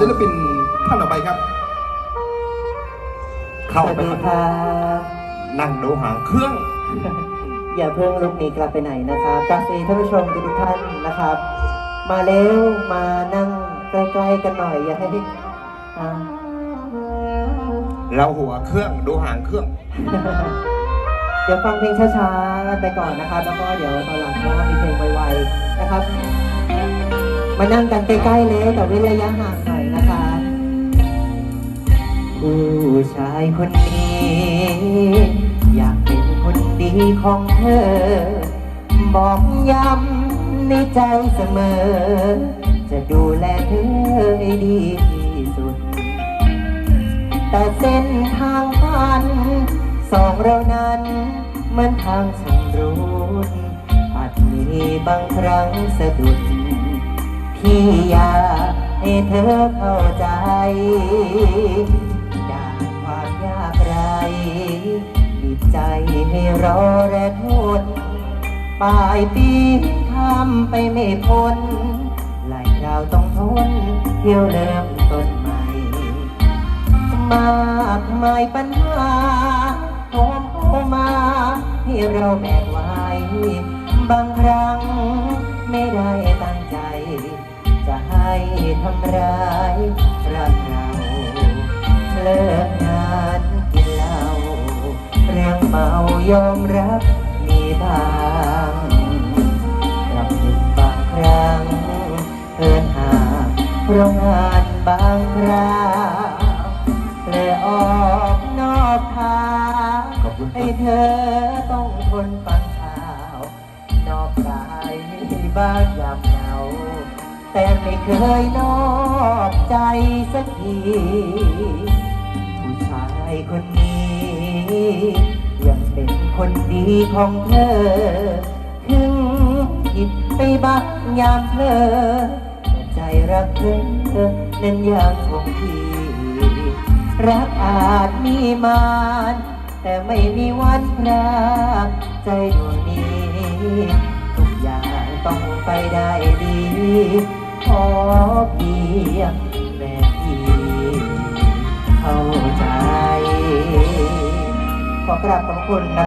ศิลปินท่านต่อไปครับ เข้าสวัสไปดีครับนั่งดูหางเครื่อง อย่าเพิ่งลุกหนีกลับไปไหนนะครับกาแฟท่านผู้ชมทุกท่านนะครับ มาเร็วมานั่งใกล้ๆกันหน่อยอย่าให้อ่าเราหัวเครื่องดูหางเครื่อง เดี๋ยวฟังเพลงช้าๆไปก่อนนะครับ แล้วก็เดี๋ยวตอนหลังก็มีเพลงไวๆนะครับ มานั่งกันใกล้ๆเลยแต่เว้นระยะห่างหน่อยนะครับผู้ชายคนนี้ อยากเป็นคนดีของเธอ บอกย้ำในใจเสมอ จะดูแลเธอให้ดีที่สุด แต่เส้นทางฝันสองเรานั้นมือนทางชำรุดอาจมีบางครั้งสะดุด พี่อยากให้เธอเข้าใจ จากความยากไรบีบใจให้รอและทนปลายปีทำไปไม่พ้น หลายคราวต้องทนเที่ยวเริ่มต้นใหม่ มากมายปัญหาโทมเข้ามาให้เราแบกไว้ บางครั้งไม่ได้ ทำร้ายรักเราเลิกงานกินเหล้าเรื่องเมายอมรับมีบ้างรับผิดบางครั้งเพื่อนหาเพราะงานบางคราวเลยออกนอกทางให้เธอต้องทนฟังข่าวนอกกายมีบ้างยามเหง แต่ไม่เคยนอกใจสักที ผู้ชายคนนี้ ยังเป็นคนดีของเธอ ถึงผิดไปบ้างยามเพลอแต่ใจรักเธอนั้นยังคงที่ รักอาจมีมานแต่ไม่มีวันพรากใจดวงนี้ ทุกอย่างต้องไปได้ พอเพียงแม่พี่เข้าใจ ขอกราบขอบคุณนะ